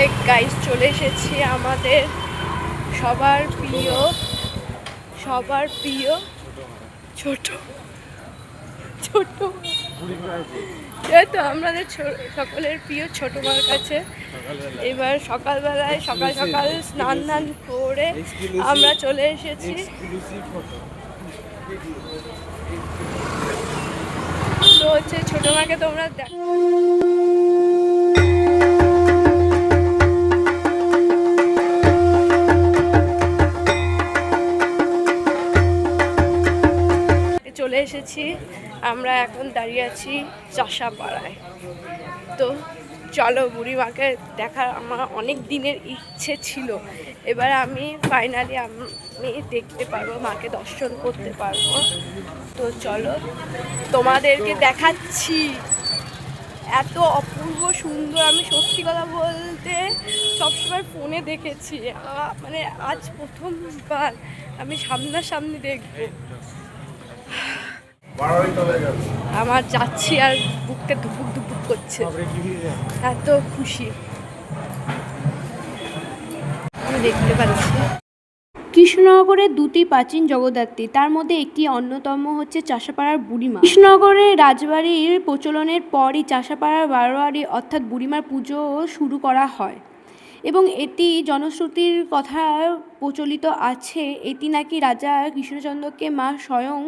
Hey guys চলে এসেছি আমাদের সবার প্রিয় সবার প্রিয় ছোট ছোট তো আমাদের সকলের প্রিয় ছোট মার কাছে। এবার সকালবেলায় সকাল সকাল স্নান ধান করে আমরা চলে এসেছি। তো হচ্ছে ছোট মাকে তোমরা দেখ এসেছি। আমরা এখন দাঁড়িয়ে আছি চাষাপাড়ায়। তো চলো বুড়িমাকে দেখার আমার অনেক দিনের ইচ্ছে ছিল। এবার আমি ফাইনালি আমি দেখতে পারব, মাকে দর্শন করতে পারব। তো চলো তোমাদেরকে দেখাচ্ছি। এত অপূর্ব সুন্দর, আমি সত্যি কথা বলতে সবসময় ফোনে দেখেছি। মানে আজ প্রথমবার আমি সামনাসামনি দেখব। আমার যাচ্ছি আর বুকটা ধুপুক ধুপুক করছে। এত খুশি। আমি দেখতে পাচ্ছি। কৃষ্ণনগরের দুটি প্রাচীন জগদ্ধাত্রী তার মধ্যে একটি অন্যতম হচ্ছে চাষাপাড়ার বুড়িমা। কৃষ্ণনগরের রাজবাড়ির প্রচলনের পরই চাষাপাড়ার বারোয়ারি অর্থাৎ বুড়িমার পুজো শুরু করা হয়। এবং এটি জনশ্রুতির কথা প্রচলিত আছে, এটি নাকি রাজা কৃষ্ণচন্দ্রকে মা স্বয়ং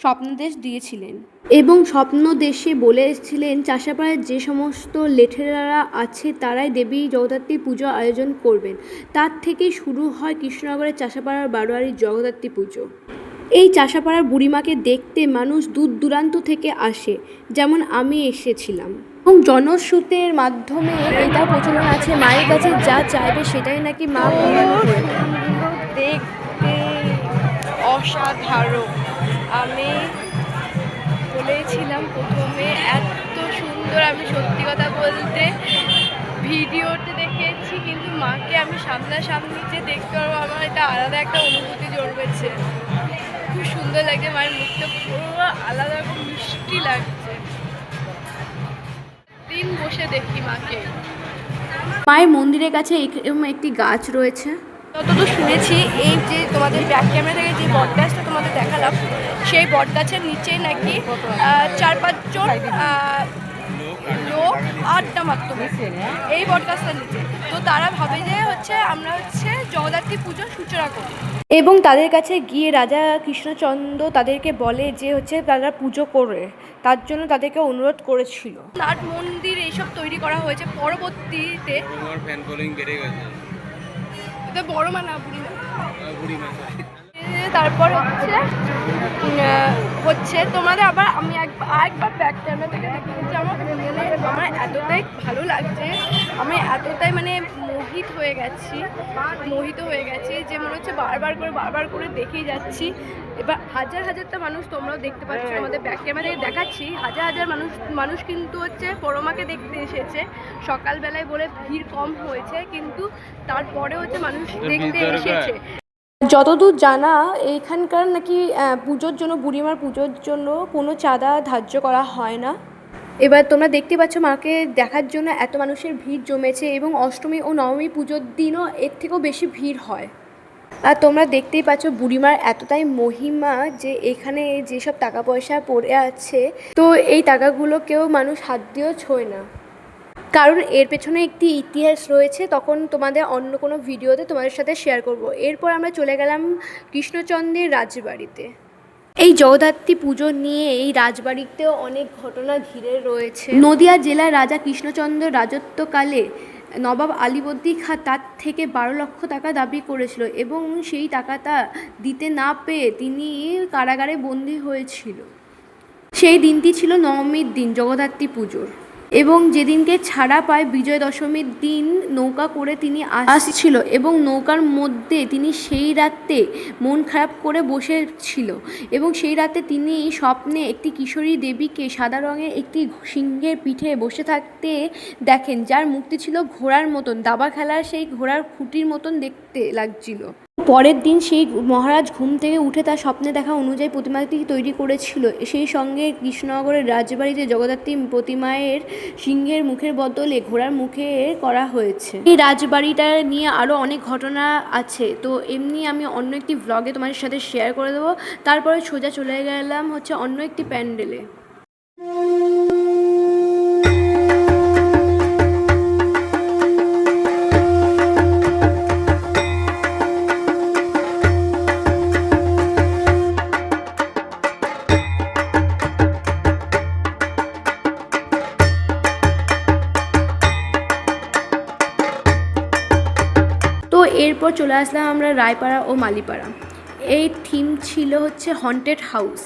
স্বপ্নদেশ দিয়েছিলেন। এবং স্বপ্নদেশে বলেছিলেন চাষাপাড়ায় যে সমস্ত লেঠেরারা আছে, তারাই দেবী জগদ্ধাত্রী পুজো আয়োজন করবেন। তার থেকেই শুরু হয় কৃষ্ণনগরের চাষাপাড়ার বারোয়ারির জগদ্ধাত্রী পুজো। এই চাষাপাড়ার বুড়িমাকে দেখতে মানুষ দূর দূরান্ত থেকে আসে, যেমন আমি এসেছিলাম। এবং জনশ্রুতের মাধ্যমে এটা প্রচলন আছে মায়ের কাছে যা চাইবে সেটাই নাকি মা দেখতে অসাধারণ। আমি বলেছিলাম প্রথমে, এত সুন্দর আমি সত্যি কথা বলতে ভিডিওতে দেখেছি, কিন্তু মাকে আমি সামনাসামনি যে দেখতে পারব, আমার এটা আলাদা একটা অনুভূতি জন্মেছে। খুব সুন্দর লাগে মায়ের মুখটা, পুরো আলাদা রকম মিষ্টি লাগছে। দিন বসে দেখি মাকে। মায়ের মন্দিরের কাছে এরকম একটি গাছ রয়েছে। যতদূর শুনেছি এই যে তোমাদের ব্যাক ক্যামেরা থেকে যে বটগাছটা তোমাদের দেখালাম সেই বটগাছের নিচে নাকি আহ, চার পাঁচজন আড্ডা মারত এই বটগাছটার নিচে। তো তারা ভাবে যে হচ্ছে আমরা হচ্ছে জগদ্ধাত্রী পুজোর সূচনা করি। এবং তাদের কাছে গিয়ে রাজা কৃষ্ণচন্দ্র তাদেরকে বলে যে হচ্ছে তারা পুজো করে। তার জন্য তাদেরকে অনুরোধ করেছিল। নাট মন্দির এইসব তৈরি করা হয়েছে পরবর্তীতে। ফ্যান ফলোয়িং বেড়ে গেছে। বড় না বুড়ি বুড়ি তারপর হচ্ছে হচ্ছে তোমাদের আবার আমি একবার আরেকবার ব্যাক ক্যামেরা থেকে দেখেছি আমার মানে আমার এতটাই ভালো লাগছে আমি এতটাই মানে মোহিত হয়ে গেছি মোহিত হয়ে গেছি যে মনে হচ্ছে বারবার করে বারবার করে দেখেই যাচ্ছি। এবার হাজার হাজারটা মানুষ তোমরাও দেখতে পাচ্ছ আমাদের ব্যাক ক্যামেরা থেকে দেখাচ্ছি হাজার হাজার মানুষ মানুষ কিন্তু হচ্ছে পরমাকে দেখতে এসেছে। সকালবেলায় বলে ভিড় কম হয়েছে কিন্তু তারপরে হচ্ছে মানুষ দেখতে এসেছে। যতদূর জানা এইখানকার নাকি পুজোর জন্য, বুড়িমার পুজোর জন্য কোনো চাঁদা ধার্য করা হয় না। এবার তোমরা দেখতে পাচ্ছ মাকে দেখার জন্য এত মানুষের ভিড় জমেছে এবং অষ্টমী ও নবমী পুজোর দিনও এর থেকেও বেশি ভিড় হয়। আর তোমরা দেখতেই পাচ্ছ বুড়িমার এতটাই মহিমা যে এখানে যেসব টাকা পয়সা পড়ে আছে, তো এই টাকাগুলো কেউ মানুষ হাত দিয়েও ছোঁয় না। কারণ এর পেছনে একটি ইতিহাস রয়েছে, তখন তোমাদের অন্য কোনো ভিডিওতে তোমাদের সাথে শেয়ার করব। এরপর আমরা চলে গেলাম কৃষ্ণচন্দ্রের রাজবাড়িতে। এই জগদ্ধাত্রী পুজো নিয়ে এই রাজবাড়িতেও অনেক ঘটনা ঘিরে রয়েছে। নদিয়া জেলার রাজা কৃষ্ণচন্দ্র রাজত্বকালে নবাব আলীবর্দী খা তার থেকে বারো লক্ষ টাকা দাবি করেছিল এবং সেই টাকাটা দিতে না পেয়ে তিনি কারাগারে বন্দী হয়েছিল। সেই দিনটি ছিল নবমীর দিন, জগদ্ধাত্রী পুজোর। এবং যেদিনকে ছাড়া পায় বিজয় দশমীর দিন নৌকা করে তিনি আসছিল এবং নৌকার মধ্যে তিনি সেই রাতে মন খারাপ করে বসেছিল। এবং সেই রাতে তিনি স্বপ্নে একটি কিশোরী দেবীকে সাদা রঙের একটি সিংহের পিঠে বসে থাকতে দেখেন, যার মুক্তি ছিল ঘোড়ার মতন। দাবা খেলার সেই ঘোড়ার খুঁটির মতন দেখতে লাগছিল। পরের দিন সেই মহারাজ ঘুম থেকে উঠে তার স্বপ্নে দেখা অনুযায়ী প্রতিমাটি তৈরি করেছিল। সেই সঙ্গে কৃষ্ণনগরের রাজবাড়িতে জগদ্ধাত্রী প্রতিমায়ের সিংহের মুখের বদলে ঘোড়ার মুখে করা হয়েছে। এই রাজবাড়িটা নিয়ে আরও অনেক ঘটনা আছে। তো এমনি আমি অন্য একটি ভ্লগে তোমাদের সাথে শেয়ার করে দেবো। তারপরে সোজা চলে গেলাম হচ্ছে অন্য একটি প্যান্ডেলে এরপর চলে আসলাম আমরা রায়পাড়া ও মালিপাড়া। এই থিম ছিল হচ্ছে হন্টেড হাউস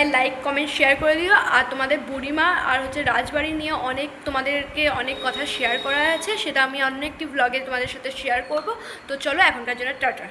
লাগে লাইক কমেন্ট শেয়ার করে দিও। আর তোমাদের বুড়িমা আর হচ্ছে রাজবাড়ি নিয়ে অনেক তোমাদেরকে অনেক কথা শেয়ার করা আছে। সেটা আমি অন্য একটি ব্লগে তোমাদের সাথে শেয়ার করব। তো চলো এখনকার জন্য টাটা।